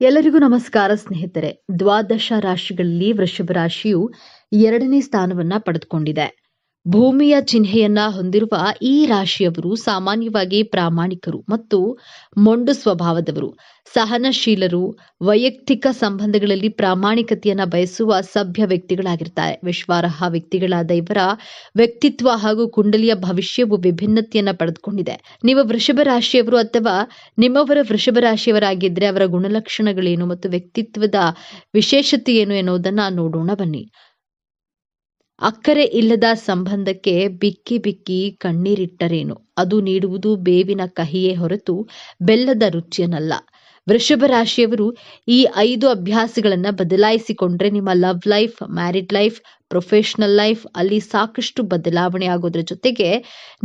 ಎಲ್ಲರಿಗೂ ನಮಸ್ಕಾರ ಸ್ನೇಹಿತರೆ. ದ್ವಾದಶ ರಾಶಿಗಳಲ್ಲಿ ವೃಷಭ ರಾಶಿಯು ಎರಡನೇ ಸ್ಥಾನವನ್ನ ಪಡೆದುಕೊಂಡಿದೆ. ಭೂಮಿಯ ಚಿಹ್ನೆಯನ್ನ ಹೊಂದಿರುವ ಈ ರಾಶಿಯವರು ಸಾಮಾನ್ಯವಾಗಿ ಪ್ರಾಮಾಣಿಕರು ಮತ್ತು ಮೊಂಡು ಸ್ವಭಾವದವರು. ಸಹನಶೀಲರು, ವೈಯಕ್ತಿಕ ಸಂಬಂಧಗಳಲ್ಲಿ ಪ್ರಾಮಾಣಿಕತೆಯನ್ನ ಬಯಸುವ ಸಭ್ಯ ವ್ಯಕ್ತಿಗಳಾಗಿರ್ತಾರೆ. ವಿಶ್ವಾರ್ಹ ವ್ಯಕ್ತಿಗಳಾದ ಇವರ ವ್ಯಕ್ತಿತ್ವ ಹಾಗೂ ಕುಂಡಲಿಯ ಭವಿಷ್ಯವು ವಿಭಿನ್ನತೆಯನ್ನ ಪಡೆದುಕೊಂಡಿದೆ. ನೀವು ವೃಷಭ ರಾಶಿಯವರು ಅಥವಾ ನಿಮ್ಮವರ ವೃಷಭ ರಾಶಿಯವರಾಗಿದ್ರೆ ಅವರ ಗುಣಲಕ್ಷಣಗಳೇನು ಮತ್ತು ವ್ಯಕ್ತಿತ್ವದ ವಿಶೇಷತೆ ಏನು ಎನ್ನುವುದನ್ನ ನೋಡೋಣ ಬನ್ನಿ. ಅಕ್ಕರೆ ಇಲ್ಲದ ಸಂಬಂಧಕ್ಕೆ ಬಿಕ್ಕಿ ಬಿಕ್ಕಿ ಕಣ್ಣೀರಿಟ್ಟರೇನು? ಅದು ನೀಡುವುದು ಬೇವಿನ ಕಹಿಯೇ ಹೊರತು ಬೆಲ್ಲದ ರುಚಿಯನ್ನಲ್ಲ ವೃಷಭ ರಾಶಿಯವರು ಈ ಐದು ಅಭ್ಯಾಸಗಳನ್ನು ಬದಲಾಯಿಸಿಕೊಂಡ್ರೆ ನಿಮ್ಮ love life, married life, professional life ಅಲ್ಲಿ ಸಾಕಷ್ಟು ಬದಲಾವಣೆ ಆಗೋದ್ರ ಜೊತೆಗೆ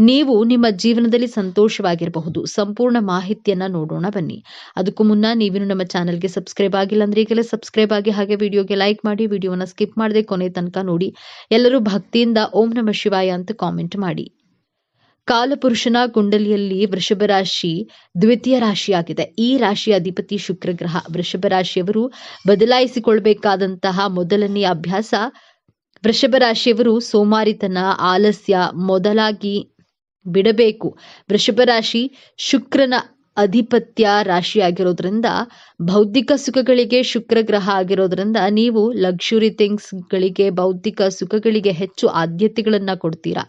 ನೀವು ನಿಮ್ಮ ಜೀವನದಲ್ಲಿ ಸಂತೋಷವಾಗಿರಬಹುದು. ಸಂಪೂರ್ಣ ಮಾಹಿತಿಯನ್ನ ನೋಡೋಣ ಬನ್ನಿ. ಅದಕ್ಕೂ ಮುನ್ನ ನೀವೇನು ನಮ್ಮ ಚಾನಲ್ಗೆ ಸಬ್ಸ್ಕ್ರೈಬ್ ಆಗಿಲ್ಲ ಅಂದ್ರೆ ಈಗಲೇ ಸಬ್ಸ್ಕ್ರೈಬ್ ಆಗಿ ಹಾಗೆ ವಿಡಿಯೋಗೆ ಲೈಕ್ ಮಾಡಿ, ವಿಡಿಯೋನ ಸ್ಕಿಪ್ ಮಾಡದೆ ಕೊನೆ ತನಕ ನೋಡಿ. ಎಲ್ಲರೂ ಭಕ್ತಿಯಿಂದ ಓಂ ನಮ ಶಿವಾಯ ಅಂತ ಕಾಮೆಂಟ್ ಮಾಡಿ. ಕಾಲಪುರುಷನ ಕುಂಡಲಿಯಲ್ಲಿ ವೃಷಭ ರಾಶಿ ದ್ವಿತೀಯ ರಾಶಿಯಾಗಿದೆ. ಈ ರಾಶಿಯ ಅಧಿಪತಿ ಶುಕ್ರಗ್ರಹ ವೃಷಭ ರಾಶಿಯವರು ಬದಲಾಯಿಸಿಕೊಳ್ಬೇಕಾದಂತಹ ಮೊದಲನೆಯ ಅಭ್ಯಾಸ ವೃಷಭ ರಾಶಿಯವರು ಸೋಮಾರಿತನ, ಆಲಸ್ಯ ಮೊದಲಾಗಿ ಬಿಡಬೇಕು. ವೃಷಭ ರಾಶಿ ಶುಕ್ರನ ಅಧಿಪತ್ಯ ರಾಶಿಯಾಗಿರೋದ್ರಿಂದ ಬೌದ್ಧಿಕ ಸುಖಗಳಿಗೆ ಶುಕ್ರ ಗ್ರಹ ಆಗಿರೋದ್ರಿಂದ ನೀವು ಲಕ್ಸುರಿ ಥಿಂಗ್ಸ್ಗಳಿಗೆ ಬೌದ್ಧಿಕ ಸುಖಗಳಿಗೆ ಹೆಚ್ಚು ಆದ್ಯತೆಗಳನ್ನ ಕೊಡ್ತೀರಾ.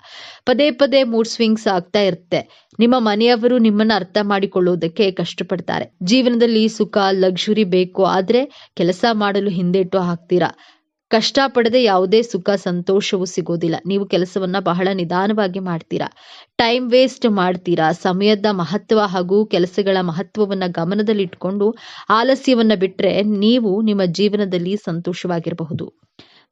ಪದೇ ಪದೇ ಮೂಡ್ ಸ್ವಿಂಗ್ಸ್ ಆಗ್ತಾ ಇರುತ್ತೆ. ನಿಮ್ಮ ಮನೆಯವರು ನಿಮ್ಮನ್ನ ಅರ್ಥ ಮಾಡಿಕೊಳ್ಳುವುದಕ್ಕೆ ಕಷ್ಟಪಡ್ತಾರೆ. ಜೀವನದಲ್ಲಿ ಸುಖ ಲಕ್ಸುರಿ ಬೇಕು, ಆದ್ರೆ ಕೆಲಸ ಮಾಡಲು ಹಿಂದೇಟು ಹಾಕ್ತೀರಾ. ಕಷ್ಟಪಡದೆ ಯಾವುದೇ ಸುಖ, ಸಂತೋಷವೂ ಸಿಗೋದಿಲ್ಲ. ನೀವು ಕೆಲಸವನ್ನ ಬಹಳ ನಿಧಾನವಾಗಿ ಮಾಡ್ತೀರಾ? ಟೈಮ್ ವೇಸ್ಟ್ ಮಾಡ್ತೀರಾ? ಸಮಯದ ಮಹತ್ವ ಹಾಗೂ ಕೆಲಸಗಳ ಮಹತ್ವವನ್ನ ಗಮನದಲ್ಲಿಟ್ಕೊಂಡು ಆಲಸ್ಯವನ್ನ ಬಿಟ್ರೆ ನೀವು ನಿಮ್ಮ ಜೀವನದಲ್ಲಿ ಸಂತೋಷವಾಗಿರಬಹುದು.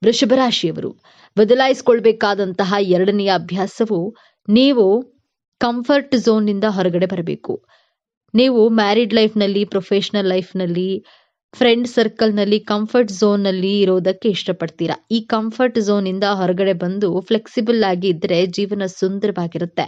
ವೃಷಭ ರಾಶಿಯವರು, ಬದಲಾಯಿಸಿಕೊಳ್ಬೇಕಾದಂತಹ ಎರಡನೆಯ ಅಭ್ಯಾಸವು ನೀವು ಕಂಫರ್ಟ್ ಝೋನ್ನಿಂದ ಹೊರಗಡೆ ಬರಬೇಕು. ನೀವು ಮ್ಯಾರಿಡ್ ಲೈಫ್ನಲ್ಲಿ ಪ್ರೊಫೆಷನಲ್ ಲೈಫ್ನಲ್ಲಿ ಫ್ರೆಂಡ್ ಸರ್ಕಲ್ನಲ್ಲಿ ಕಂಫರ್ಟ್ ಝೋನ್ನಲ್ಲಿ ಇರೋದಕ್ಕೆ ಇಷ್ಟಪಡ್ತೀರಾ? ಈ ಕಂಫರ್ಟ್ ಝೋನಿಂದ ಹೊರಗಡೆ ಬಂದು ಫ್ಲೆಕ್ಸಿಬಲ್ ಆಗಿ ಇದ್ರೆ ಜೀವನ ಸುಂದರವಾಗಿರುತ್ತೆ.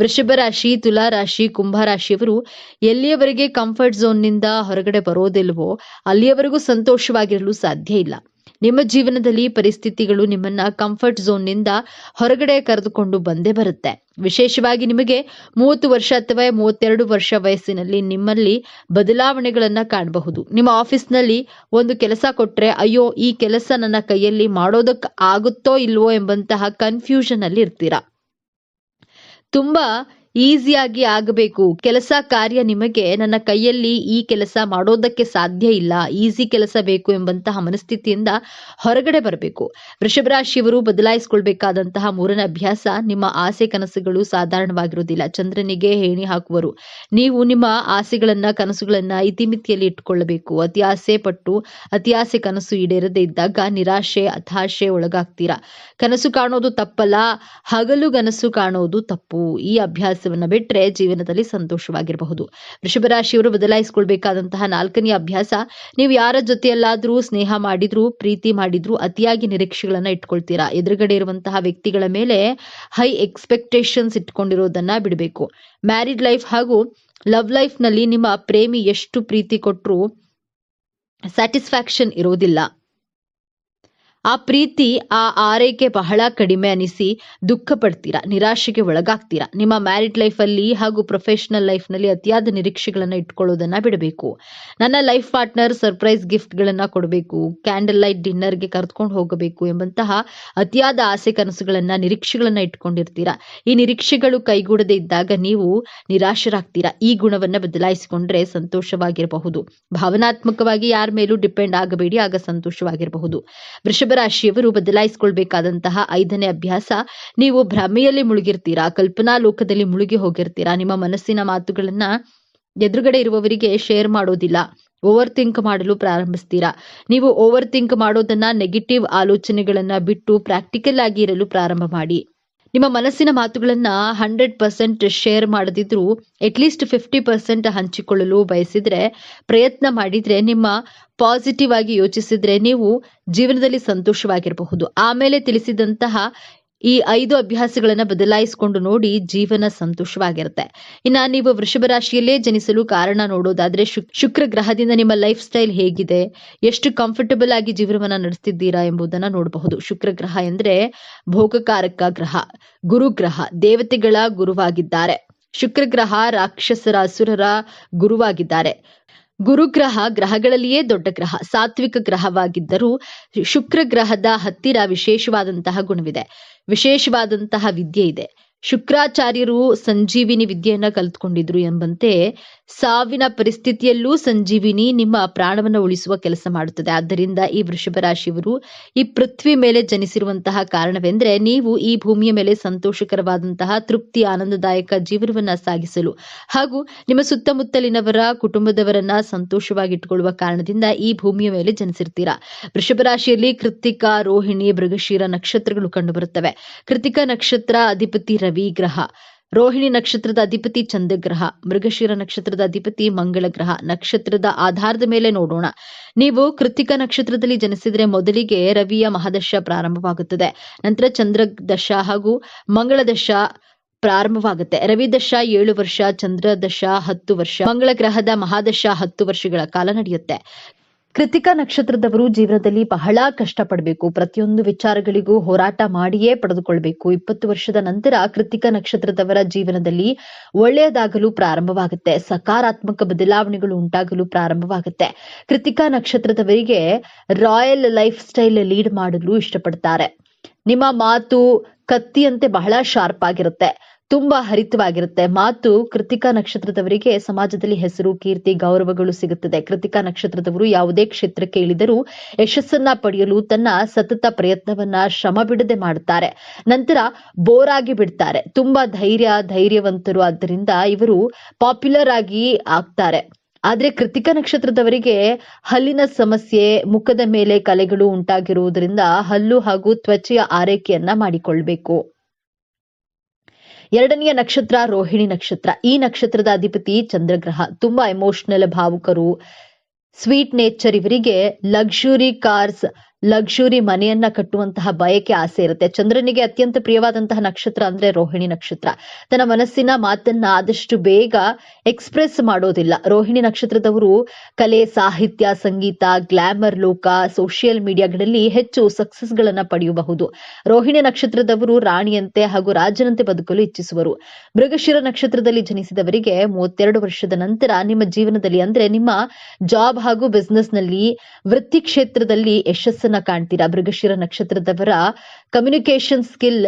ವೃಷಭ ರಾಶಿ, ತುಲಾ ರಾಶಿ, ಕುಂಭ ರಾಶಿಯವರು ಎಲ್ಲಿಯವರೆಗೆ ಕಂಫರ್ಟ್ ಝೋನ್ನಿಂದ ಹೊರಗಡೆ ಬರೋದಿಲ್ವೋ, ಅಲ್ಲಿಯವರೆಗೂ ಸಂತೋಷವಾಗಿರಲು ಸಾಧ್ಯ ಇಲ್ಲ. ನಿಮ್ಮ ಜೀವನದಲ್ಲಿ ಪರಿಸ್ಥಿತಿಗಳು ನಿಮ್ಮನ್ನ ಕಂಫರ್ಟ್ ಝೋನ್ನಿಂದ ಹೊರಗಡೆ ಕರೆದುಕೊಂಡು ಬಂದೇ ಬರುತ್ತೆ. ವಿಶೇಷವಾಗಿ ನಿಮಗೆ ಮೂವತ್ತು ವರ್ಷ ಅಥವಾ ಮೂವತ್ತೆರಡು ವರ್ಷ ವಯಸ್ಸಿನಲ್ಲಿ ನಿಮ್ಮಲ್ಲಿ ಬದಲಾವಣೆಗಳನ್ನ ಕಾಣಬಹುದು. ನಿಮ್ಮ ಆಫೀಸ್ನಲ್ಲಿ ಒಂದು ಕೆಲಸ ಕೊಟ್ರೆ, ಅಯ್ಯೋ, ಈ ಕೆಲಸ ನನ್ನ ಕೈಯಲ್ಲಿ ಮಾಡೋದಕ್ಕೆ ಆಗುತ್ತೋ ಇಲ್ವೋ ಎಂಬಂತಹ ಕನ್ಫ್ಯೂಷನ್ ಅಲ್ಲಿ ಇರ್ತೀರಾ ತುಂಬಾ ಈಸಿಯಾಗಿ ಆಗಬೇಕು. ಕೆಲಸ ಕಾರ್ಯ ನಿಮಗೆ ನನ್ನ ಕೈಯಲ್ಲಿ ಈ ಕೆಲಸ ಮಾಡೋದಕ್ಕೆ ಸಾಧ್ಯ ಇಲ್ಲ. ಈಸಿ ಕೆಲಸ ಬೇಕು ಎಂಬಂತಹ ಮನಸ್ಥಿತಿಯಿಂದ ಹೊರಗಡೆ ಬರಬೇಕು. ವೃಷಭ ರಾಶಿಯವರು ಬದಲಾಯಿಸಿಕೊಳ್ಬೇಕಾದಂತಹ ಮೂರನೇ ಅಭ್ಯಾಸ, ನಿಮ್ಮ ಆಸೆ ಕನಸುಗಳು ಸಾಧಾರಣವಾಗಿರುವುದಿಲ್ಲ. ಚಂದ್ರನಿಗೆ ಹೇಣಿ ಹಾಕುವರು. ನೀವು ನಿಮ್ಮ ಆಸೆಗಳನ್ನ, ಕನಸುಗಳನ್ನ ಇತಿಮಿತಿಯಲ್ಲಿ ಇಟ್ಟುಕೊಳ್ಳಬೇಕು. ಅತಿ ಆಸೆ ಪಟ್ಟು, ಅತಿ ಆಸೆ ಕನಸು ಈಡೇರದೇ ಇದ್ದಾಗ ನಿರಾಶೆ, ಹತಾಶೆ ಒಳಗಾಗ್ತೀರಾ. ಕನಸು ಕಾಣೋದು ತಪ್ಪಲ್ಲ. ಹಗಲು ಕನಸು ಕಾಣೋದು ತಪ್ಪು. ಈ ಅಭ್ಯಾಸವನ್ನ ಬಿಟ್ರೆ ಜೀವನದಲ್ಲಿ ಸಂತೋಷವಾಗಿರಬಹುದು. ವೃಷಭ ರಾಶಿಯವರು ಬದಲಾಯಿಸಿಕೊಳ್ಬೇಕಾದಂತಹ ನಾಲ್ಕನೇ ಅಭ್ಯಾಸ, ನೀವು ಯಾರ ಜೊತೆಯಲ್ಲಾದ್ರೂ ಸ್ನೇಹ ಮಾಡಿದ್ರು, ಪ್ರೀತಿ ಮಾಡಿದ್ರು ಅತಿಯಾಗಿ ನಿರೀಕ್ಷೆಗಳನ್ನ ಇಟ್ಕೊಳ್ತೀರಾ? ಎದುರುಗಡೆ ಇರುವಂತಹ ವ್ಯಕ್ತಿಗಳ ಮೇಲೆ ಹೈ ಎಕ್ಸ್ಪೆಕ್ಟೇಷನ್ಸ್ ಇಟ್ಕೊಂಡಿರೋದನ್ನ ಬಿಡಬೇಕು. ಮ್ಯಾರಿಡ್ ಲೈಫ್ ಹಾಗೂ ಲವ್ ಲೈಫ್ನಲ್ಲಿ ನಿಮ್ಮ ಪ್ರೇಮಿ ಎಷ್ಟು ಪ್ರೀತಿ ಕೊಟ್ಟರು ಸ್ಯಾಟಿಸ್ಫ್ಯಾಕ್ಷನ್ ಇರೋದಿಲ್ಲ. ಆ ಪ್ರೀತಿ, ಆ ಆರೈಕೆ ಬಹಳ ಕಡಿಮೆ ಅನಿಸಿ ದುಃಖ ಪಡ್ತೀರಾ ನಿರಾಶೆಗೆ ಒಳಗಾಗ್ತೀರಾ? ನಿಮ್ಮ ಮ್ಯಾರಿಡ್ ಲೈಫಲ್ಲಿ ಹಾಗೂ ಪ್ರೊಫೆಷನಲ್ ಲೈಫ್ನಲ್ಲಿ ಅತಿಯಾದ ನಿರೀಕ್ಷೆಗಳನ್ನ ಇಟ್ಕೊಳ್ಳೋದನ್ನ ಬಿಡಬೇಕು. ನನ್ನ ಲೈಫ್ ಪಾರ್ಟ್ನರ್ ಸರ್ಪ್ರೈಸ್ ಗಿಫ್ಟ್ಗಳನ್ನು ಕೊಡಬೇಕು ಕ್ಯಾಂಡಲ್ ಲೈಟ್ ಡಿನ್ನರ್ಗೆ ಕರೆದುಕೊಂಡು ಹೋಗಬೇಕು ಎಂಬಂತಹ ಅತಿಯಾದ ಆಸೆ ಕನಸುಗಳನ್ನ, ನಿರೀಕ್ಷೆಗಳನ್ನ ಇಟ್ಕೊಂಡಿರ್ತೀರಾ? ಈ ನಿರೀಕ್ಷೆಗಳು ಕೈಗೂಡದೆ ಇದ್ದಾಗ ನೀವು ನಿರಾಶರಾಗ್ತೀರಾ? ಈ ಗುಣವನ್ನ ಬದಲಾಯಿಸಿಕೊಂಡ್ರೆ ಸಂತೋಷವಾಗಿರಬಹುದು. ಭಾವನಾತ್ಮಕವಾಗಿ ಯಾರ ಮೇಲೂ ಡಿಪೆಂಡ್ ಆಗಬೇಡಿ, ಆಗ ಸಂತೋಷವಾಗಿರಬಹುದು. ರಾಶಿಯವರು ಬದಲಾಯಿಸಿಕೊಳ್ಬೇಕಾದಂತಹ ಐದನೇ ಅಭ್ಯಾಸ, ನೀವು ಭ್ರಮೆಯಲ್ಲಿ ಮುಳುಗಿರ್ತೀರಾ, ಕಲ್ಪನಾ ಲೋಕದಲ್ಲಿ ಮುಳುಗಿ ಹೋಗಿರ್ತೀರಾ, ನಿಮ್ಮ ಮನಸ್ಸಿನ ಮಾತುಗಳನ್ನ ಎದುರುಗಡೆ ಇರುವವರಿಗೆ ಶೇರ್ ಮಾಡೋದಿಲ್ಲ ಓವರ್ ಥಿಂಕ್ ಮಾಡಲು ಪ್ರಾರಂಭಿಸ್ತೀರಾ? ನೀವು ಓವರ್ ಥಿಂಕ್ ಮಾಡೋದನ್ನ ನೆಗೆಟಿವ್ ಆಲೋಚನೆಗಳನ್ನ ಬಿಟ್ಟು ಪ್ರಾಕ್ಟಿಕಲ್ ಆಗಿ ಇರಲು ಪ್ರಾರಂಭ ಮಾಡಿ. ನಿಮ್ಮ ಮನಸ್ಸಿನ ಮಾತುಗಳನ್ನ ಹಂಡ್ರೆಡ್ ಪರ್ಸೆಂಟ್ ಶೇರ್ ಮಾಡದಿದ್ರು ಅಟ್ಲೀಸ್ಟ್ ಫಿಫ್ಟಿ ಪರ್ಸೆಂಟ್ ಹಂಚಿಕೊಳ್ಳಲು ಬಯಸಿದ್ರೆ, ಪ್ರಯತ್ನ ಮಾಡಿದ್ರೆ, ನಿಮ್ಮ ಪಾಸಿಟಿವ್ ಆಗಿ ಯೋಚಿಸಿದ್ರೆ ನೀವು ಜೀವನದಲ್ಲಿ ಸಂತೋಷವಾಗಿರಬಹುದು. ಆಮೇಲೆ ತಿಳಿಸಿದಂತಹ ಈ ಐದು ಅಭ್ಯಾಸಗಳನ್ನ ಬದಲಾಯಿಸಿಕೊಂಡು ನೋಡಿ ಜೀವನ ಸಂತೋಷವಾಗಿರುತ್ತೆ. ಇನ್ನ ನೀವು ವೃಷಭ ರಾಶಿಯಲ್ಲೇ ಜನಿಸಲು ಕಾರಣ ನೋಡೋದಾದ್ರೆ ಶುಕ್- ಶುಕ್ರ ಗ್ರಹದಿಂದ ನಿಮ್ಮ ಲೈಫ್ ಸ್ಟೈಲ್ ಹೇಗಿದೆ, ಎಷ್ಟು ಕಂಫರ್ಟಬಲ್ ಆಗಿ ಜೀವನವನ್ನ ನಡೆಸ್ತಿದ್ದೀರಾ ಎಂಬುದನ್ನ ನೋಡಬಹುದು. ಶುಕ್ರ ಗ್ರಹ ಎಂದ್ರೆ ಭೋಗಕಾರಕ ಗ್ರಹ ಗುರುಗ್ರಹ ದೇವತೆಗಳ ಗುರುವಾಗಿದ್ದಾರೆ. ಶುಕ್ರ ಗ್ರಹ ರಾಕ್ಷಸರ, ಅಸುರರ ಗುರುವಾಗಿದ್ದಾರೆ. ಗುರುಗ್ರಹ ಗ್ರಹಗಳಲ್ಲಿಯೇ ದೊಡ್ಡ ಗ್ರಹ ಸಾತ್ವಿಕ ಗ್ರಹವಾಗಿದ್ದರೂ ಶುಕ್ರ ಗ್ರಹದ ಹತ್ತಿರ ವಿಶೇಷವಾದಂತಹ ಗುಣವಿದೆ. ವಿಶೇಷವಾದಂತಹ ವಿದ್ಯೆ ಇದೆ. ಶುಕ್ರಾಚಾರ್ಯರು ಸಂಜೀವಿನಿ ವಿದ್ಯೆಯನ್ನ ಕಲ್ತ್ಕೊಂಡಿದ್ರು ಎಂಬಂತೆ ಸಾವಿನ ಪರಿಸ್ಥಿತಿಯಲ್ಲೂ ಸಂಜೀವಿನಿ ನಿಮ್ಮ ಪ್ರಾಣವನ್ನು ಉಳಿಸುವ ಕೆಲಸ ಮಾಡುತ್ತದೆ. ಆದ್ದರಿಂದ ಈ ವೃಷಭ ರಾಶಿಯವರು ಈ ಪೃಥ್ವಿ ಮೇಲೆ ಜನಿಸಿರುವಂತಹ ಕಾರಣವೆಂದ್ರೆ ನೀವು ಈ ಭೂಮಿಯ ಮೇಲೆ ಸಂತೋಷಕರವಾದಂತಹ ತೃಪ್ತಿ, ಆನಂದದಾಯಕ ಜೀವನವನ್ನ ಸಾಗಿಸಲು ಹಾಗೂ ನಿಮ್ಮ ಸುತ್ತಮುತ್ತಲಿನವರ ಕುಟುಂಬದವರನ್ನ ಸಂತೋಷವಾಗಿಟ್ಟುಕೊಳ್ಳುವ ಕಾರಣದಿಂದ ಈ ಭೂಮಿಯ ಮೇಲೆ ಜನಿಸಿರ್ತೀರಾ. ವೃಷಭ ರಾಶಿಯಲ್ಲಿ ಕೃತಿಕಾ ರೋಹಿಣಿ, ಮೃಗಶೀರ ನಕ್ಷತ್ರಗಳು ಕಂಡುಬರುತ್ತವೆ. ಕೃತಿಕ ನಕ್ಷತ್ರ ಅಧಿಪತಿ ರವಿ ಗ್ರಹ ರೋಹಿಣಿ ನಕ್ಷತ್ರದ ಅಧಿಪತಿ ಚಂದ್ರಗ್ರಹ, ಮೃಗಶಿರ ನಕ್ಷತ್ರದ ಅಧಿಪತಿ ಮಂಗಳ ಗ್ರಹ ನಕ್ಷತ್ರದ ಆಧಾರದ ಮೇಲೆ ನೋಡೋಣ. ನೀವು ಕೃತಿಕ ನಕ್ಷತ್ರದಲ್ಲಿ ಜನಿಸಿದ್ರೆ ಮೊದಲಿಗೆ ರವಿಯ ಮಹಾದಶ ಪ್ರಾರಂಭವಾಗುತ್ತದೆ. ನಂತರ ಚಂದ್ರ ದಶ ಹಾಗೂ ಮಂಗಳ ದಶ ಪ್ರಾರಂಭವಾಗುತ್ತೆ. ರವಿ ದಶ ಏಳು ವರ್ಷ, ಚಂದ್ರ ದಶ ಹತ್ತು ವರ್ಷ ಮಂಗಳ ಗ್ರಹದ ಮಹಾದಶ ಹತ್ತು ವರ್ಷಗಳ ಕಾಲ ನಡೆಯುತ್ತೆ. ಕೃತಿಕ ನಕ್ಷತ್ರದವರು ಜೀವನದಲ್ಲಿ ಬಹಳ ಕಷ್ಟಪಡಬೇಕು. ಪ್ರತಿಯೊಂದು ವಿಚಾರಗಳಿಗೂ ಹೋರಾಟ ಮಾಡಿಯೇ ಪಡೆದುಕೊಳ್ಬೇಕು. ಇಪ್ಪತ್ತು ವರ್ಷದ ನಂತರ ಕೃತಿಕಾ ನಕ್ಷತ್ರದವರ ಜೀವನದಲ್ಲಿ ಒಳ್ಳೆಯದಾಗಲು ಪ್ರಾರಂಭವಾಗುತ್ತೆ. ಸಕಾರಾತ್ಮಕ ಬದಲಾವಣೆಗಳು ಉಂಟಾಗಲು ಪ್ರಾರಂಭವಾಗುತ್ತೆ. ಕೃತಿಕಾ ನಕ್ಷತ್ರದವರಿಗೆ ರಾಯಲ್ ಲೈಫ್ ಸ್ಟೈಲ್ ಲೀಡ್ ಮಾಡಲು ಇಷ್ಟಪಡ್ತಾರೆ. ನಿಮ್ಮ ಮಾತು ಕತ್ತಿಯಂತೆ ಬಹಳ ಶಾರ್ಪ್ ಆಗಿರುತ್ತೆ. ತುಂಬಾ ಹರಿತವಾಗಿರುತ್ತೆ. ಮಾತು ಕೃತಿಕಾ ನಕ್ಷತ್ರದವರಿಗೆ ಸಮಾಜದಲ್ಲಿ ಹೆಸರು, ಕೀರ್ತಿ, ಗೌರವಗಳು ಸಿಗುತ್ತದೆ. ಕೃತಿಕಾ ನಕ್ಷತ್ರದವರು ಯಾವುದೇ ಕ್ಷೇತ್ರಕ್ಕೆ ಇಳಿದರೂ ಯಶಸ್ಸನ್ನ ಪಡೆಯಲು ತನ್ನ ಸತತ ಪ್ರಯತ್ನವನ್ನ ಶ್ರಮ ಬಿಡದೆ ಮಾಡುತ್ತಾರೆ. ನಂತರ ಬೋರ್ ಆಗಿ ಬಿಡ್ತಾರೆ. ತುಂಬಾ ಧೈರ್ಯ, ಧೈರ್ಯವಂತರು ಆದ್ದರಿಂದ ಇವರು ಪಾಪ್ಯುಲರ್ ಆಗಿ ಆಗ್ತಾರೆ. ಆದ್ರೆ ಕೃತಿಕ ನಕ್ಷತ್ರದವರಿಗೆ ಹಲ್ಲಿನ ಸಮಸ್ಯೆ, ಮುಖದ ಮೇಲೆ ಕಲೆಗಳು ಉಂಟಾಗಿರುವುದರಿಂದ ಹಲ್ಲು ಹಾಗೂ ತ್ವಚೆಯ ಆರೈಕೆಯನ್ನ ಮಾಡಿಕೊಳ್ಬೇಕು. ಎರಡನೆಯ ನಕ್ಷತ್ರ ರೋಹಿಣಿ ನಕ್ಷತ್ರ. ಈ ನಕ್ಷತ್ರದ ಅಧಿಪತಿ ಚಂದ್ರಗ್ರಹ. ತುಂಬಾ ಎಮೋಷನಲ್ ಭಾವುಕರು. ಸ್ವೀಟ್ ನೇಚರ್ ಇವರಿಗೆ ಲಕ್ಸುರಿ ಕಾರ್ಸ್ ಲಕ್ಸುರಿ ಮನೆಯನ್ನ ಕಟ್ಟುವಂತಹ ಬಯಕೆ ಆಸೆ ಇರುತ್ತೆ. ಚಂದ್ರನಿಗೆ ಅತ್ಯಂತ ಪ್ರಿಯವಾದಂತಹ ನಕ್ಷತ್ರ ಅಂದ್ರೆ ರೋಹಿಣಿ ನಕ್ಷತ್ರ. ತನ್ನ ಮನಸ್ಸಿನ ಮಾತನ್ನ ಆದಷ್ಟು ಬೇಗ ಎಕ್ಸ್ಪ್ರೆಸ್ ಮಾಡೋದಿಲ್ಲ. ರೋಹಿಣಿ ನಕ್ಷತ್ರದವರು ಕಲೆ, ಸಾಹಿತ್ಯ, ಸಂಗೀತ ಗ್ಲಾಮರ್ ಲೋಕ ಸೋಷಿಯಲ್ ಮೀಡಿಯಾಗಳಲ್ಲಿ ಹೆಚ್ಚು ಸಕ್ಸಸ್ ಗಳನ್ನ ಪಡೆಯಬಹುದು. ರೋಹಿಣಿ ನಕ್ಷತ್ರದವರು ರಾಣಿಯಂತೆ ಹಾಗೂ ರಾಜನಂತೆ ಬದುಕಲು ಇಚ್ಛಿಸುವರು. ಮೃಗಶಿರ ನಕ್ಷತ್ರದಲ್ಲಿ ಜನಿಸಿದವರಿಗೆ ಮೂವತ್ತೆರಡು ವರ್ಷದ ನಂತರ ನಿಮ್ಮ ಜೀವನದಲ್ಲಿ ಅಂದ್ರೆ ನಿಮ್ಮ ಜಾಬ್ ಹಾಗೂ ಬಿಸ್ನೆಸ್ನಲ್ಲಿ ವೃತ್ತಿ ಕ್ಷೇತ್ರದಲ್ಲಿ ಯಶಸ್ಸನ್ನ ಕಾಣ್ತೀರಾ? ಮೃಗಶಿರ ನಕ್ಷತ್ರದವರ ಕಮ್ಯುನಿಕೇಶನ್ ಸ್ಕಿಲ್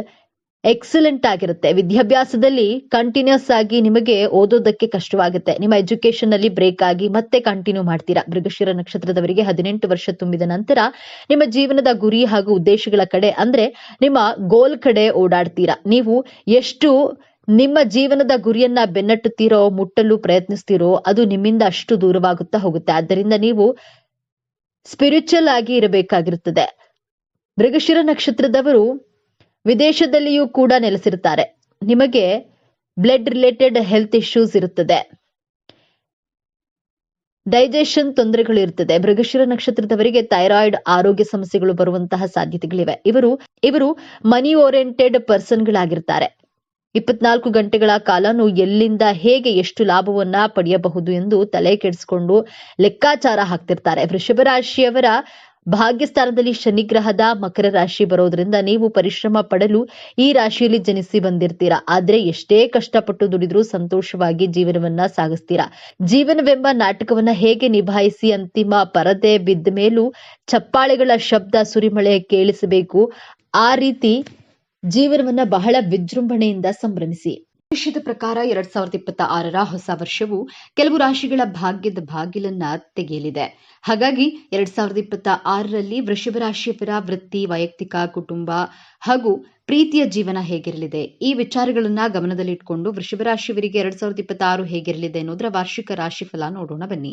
ಎಕ್ಸಲೆಂಟ್ ಆಗಿರುತ್ತೆ. ವಿದ್ಯಾಭ್ಯಾಸದಲ್ಲಿ ಕಂಟಿನ್ಯೂಸ್ ಆಗಿ ನಿಮಗೆ ಓದೋದಕ್ಕೆ ಕಷ್ಟವಾಗುತ್ತೆ. ನಿಮ್ಮ ಎಜುಕೇಶನ್ ಅಲ್ಲಿ ಬ್ರೇಕ್ ಆಗಿ ಮತ್ತೆ ಕಂಟಿನ್ಯೂ ಮಾಡ್ತೀರಾ? ಮೃಗಶಿರ ನಕ್ಷತ್ರದವರಿಗೆ ಹದಿನೆಂಟು ವರ್ಷ ತುಂಬಿದ ನಂತರ ನಿಮ್ಮ ಜೀವನದ ಗುರಿ ಹಾಗೂ ಉದ್ದೇಶಗಳ ಕಡೆ ಅಂದ್ರೆ ನಿಮ್ಮ ಗೋಲ್ ಕಡೆ ಓಡಾಡ್ತೀರಾ? ನೀವು ಎಷ್ಟು ನಿಮ್ಮ ಜೀವನದ ಗುರಿಯನ್ನ ಬೆನ್ನಟ್ಟುತ್ತೀರೋ, ಮುಟ್ಟಲು ಪ್ರಯತ್ನಿಸ್ತೀರೋ ಅದು ನಿಮ್ಮಿಂದ ಅಷ್ಟು ದೂರವಾಗುತ್ತಾ ಹೋಗುತ್ತೆ. ಆದ್ದರಿಂದ ನೀವು ಸ್ಪಿರಿಚುವಲ್ ಆಗಿ ಇರಬೇಕಾಗಿರುತ್ತದೆ. ಮೃಗಶಿರ ನಕ್ಷತ್ರದವರು ವಿದೇಶದಲ್ಲಿಯೂ ಕೂಡ ನೆಲೆಸಿರುತ್ತಾರೆ. ನಿಮಗೆ ಬ್ಲಡ್ ರಿಲೇಟೆಡ್ ಹೆಲ್ತ್ ಇಶ್ಯೂಸ್ ಇರುತ್ತದೆ. ಡೈಜೆಷನ್ ತೊಂದರೆಗಳು ಇರುತ್ತದೆ. ಮೃಗಶಿರ ನಕ್ಷತ್ರದವರಿಗೆ ಥೈರಾಯ್ಡ್ ಆರೋಗ್ಯ ಸಮಸ್ಯೆಗಳು ಬರುವಂತಹ ಸಾಧ್ಯತೆಗಳಿವೆ. ಇವರು ಇವರು ಮನಿ ಓರಿಯೆಂಟೆಡ್ ಪರ್ಸನ್ಗಳಾಗಿರ್ತಾರೆ ಇಪ್ಪತ್ನಾಲ್ಕು ಗಂಟೆಗಳ ಕಾಲನು ಎಲ್ಲಿಂದ ಹೇಗೆ ಎಷ್ಟು ಲಾಭವನ್ನ ಪಡೆಯಬಹುದು ಎಂದು ತಲೆ ಕೆಡಿಸಿಕೊಂಡು ಲೆಕ್ಕಾಚಾರ ಹಾಕ್ತಿರ್ತಾರೆ. ವೃಷಭ ರಾಶಿಯವರ ಭಾಗ್ಯಸ್ಥಾನದಲ್ಲಿ ಶನಿಗ್ರಹದ ಮಕರ ರಾಶಿ ಬರೋದ್ರಿಂದ ನೀವು ಪರಿಶ್ರಮ ಪಡಲು ಈ ರಾಶಿಯಲ್ಲಿ ಜನಿಸಿ ಬಂದಿರ್ತೀರಾ. ಆದ್ರೆ ಎಷ್ಟೇ ಕಷ್ಟಪಟ್ಟು ದುಡಿದ್ರೂ ಸಂತೋಷವಾಗಿ ಜೀವನವನ್ನ ಸಾಗಿಸ್ತೀರಾ. ಜೀವನವೆಂಬ ನಾಟಕವನ್ನ ಹೇಗೆ ನಿಭಾಯಿಸಿ ಅಂತಿಮ ಪರದೆ ಬಿದ್ದ ಮೇಲೂ ಚಪ್ಪಾಳೆಗಳ ಶಬ್ದ ಸುರಿಮಳೆ ಕೇಳಿಸಬೇಕು. ಆ ರೀತಿ ಜೀವನವನ್ನ ಬಹಳ ವಿಜೃಂಭಣೆಯಿಂದ ಸಂಭ್ರಮಿಸಿ. ಭವಿಷ್ಯದ ಪ್ರಕಾರ ಎರಡ್ ಸಾವಿರದ ಇಪ್ಪತ್ತ ಆರರ ಹೊಸ ವರ್ಷವು ಕೆಲವು ರಾಶಿಗಳ ಭಾಗ್ಯದ ಬಾಗಿಲನ್ನ ತೆಗೆಯಲಿದೆ. ಹಾಗಾಗಿ ಎರಡ್ ಸಾವಿರದ ಇಪ್ಪತ್ತ ಆರರಲ್ಲಿ ವೃಷಭ ರಾಶಿಯವರ ವೃತ್ತಿ, ವೈಯಕ್ತಿಕ, ಕುಟುಂಬ ಹಾಗೂ ಪ್ರೀತಿಯ ಜೀವನ ಹೇಗಿರಲಿದೆ? ಈ ವಿಚಾರಗಳನ್ನ ಗಮನದಲ್ಲಿಟ್ಕೊಂಡು ವೃಷಭ ರಾಶಿಯವರಿಗೆ ಎರಡ್ ಸಾವಿರದ ಇಪ್ಪತ್ತಾರು ಹೇಗಿರಲಿದೆ ಅನ್ನೋದ್ರ ವಾರ್ಷಿಕ ರಾಶಿ ಫಲ ನೋಡೋಣ ಬನ್ನಿ.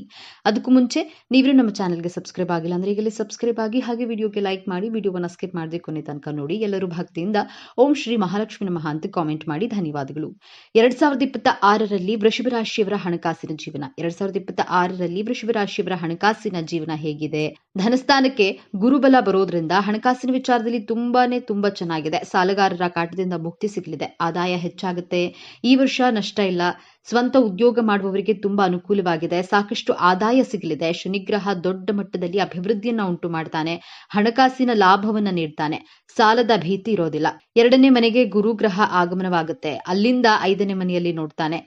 ಅದಕ್ಕೂ ಮುಂಚೆ ನೀವು ನಮ್ಮ ಚಾನೆಲ್ಗೆ ಸಬ್ಸ್ಕ್ರೈಬ್ ಆಗಿಲ್ಲ ಅಂದ್ರೆ ಈಗಲೇ ಸಬ್ಸ್ಕ್ರೈಬ್ ಆಗಿ ಹಾಗೆ ವಿಡಿಯೋಗೆ ಲೈಕ್ ಮಾಡಿ ವಿಡಿಯೋವನ್ನ ಸ್ಕಿಪ್ ಮಾಡದೆ ಕೊನೆ ತನಕ ನೋಡಿ. ಎಲ್ಲರೂ ಭಕ್ತಿಯಿಂದ ಓಂ ಶ್ರೀ ಮಹಾಲಕ್ಷ್ಮಿ ನಮಃ ಅಂತ ಕಾಮೆಂಟ್ ಮಾಡಿ ಧನ್ಯವಾದಗಳು. ಎರಡ್ ಸಾವಿರದ ಇಪ್ಪತ್ತ ಆರರಲ್ಲಿ ವೃಷಭ ರಾಶಿಯವರ ಹಣಕಾಸಿನ ಜೀವನ. ಎರಡ್ ಸಾವಿರದ ಇಪ್ಪತ್ತ ಆರರಲ್ಲಿ ವೃಷಭ ರಾಶಿಯವರ ಹಣಕಾಸಿನ ಜೀವನ ಹೇಗಿದೆ? ಧನಸ್ಥಾನಕ್ಕೆ ಗುರುಬಲ ಬರೋದ್ರಿಂದ ಹಣಕಾಸಿನ ವಿಚಾರದಲ್ಲಿ ತುಂಬಾನೇ ತುಂಬಾ ಚೆನ್ನಾಗಿದೆ. ಸಾಲ ಸಾಲಗಾರರ ಕಾಟದಿಂದ ಮುಕ್ತಿ ಸಿಗಲಿದೆ. ಆದಾಯ ಹೆಚ್ಚಾಗುತ್ತೆ. ಈ ವರ್ಷ ನಷ್ಟ ಇಲ್ಲ. ಸ್ವಂತ ಉದ್ಯೋಗ ಮಾಡುವವರಿಗೆ ತುಂಬಾ ಅನುಕೂಲವಾಗಿದೆ. ಸಾಕಷ್ಟು ಆದಾಯ ಸಿಗಲಿದೆ. ಶನಿಗ್ರಹ ದೊಡ್ಡ ಮಟ್ಟದಲ್ಲಿ ಅಭಿವೃದ್ಧಿಯನ್ನ ಉಂಟು ಮಾಡ್ತಾನೆ. ಹಣಕಾಸಿನ ಲಾಭವನ್ನ ನೀಡ್ತಾನೆ. ಸಾಲದ ಭೀತಿ ಇರೋದಿಲ್ಲ. ಎರಡನೇ ಮನೆಗೆ ಗುರುಗ್ರಹ ಆಗಮನವಾಗುತ್ತೆ. ಅಲ್ಲಿಂದ ಐದನೇ ಮನೆಯಲ್ಲಿ ನೋಡ್ತಾನೆ.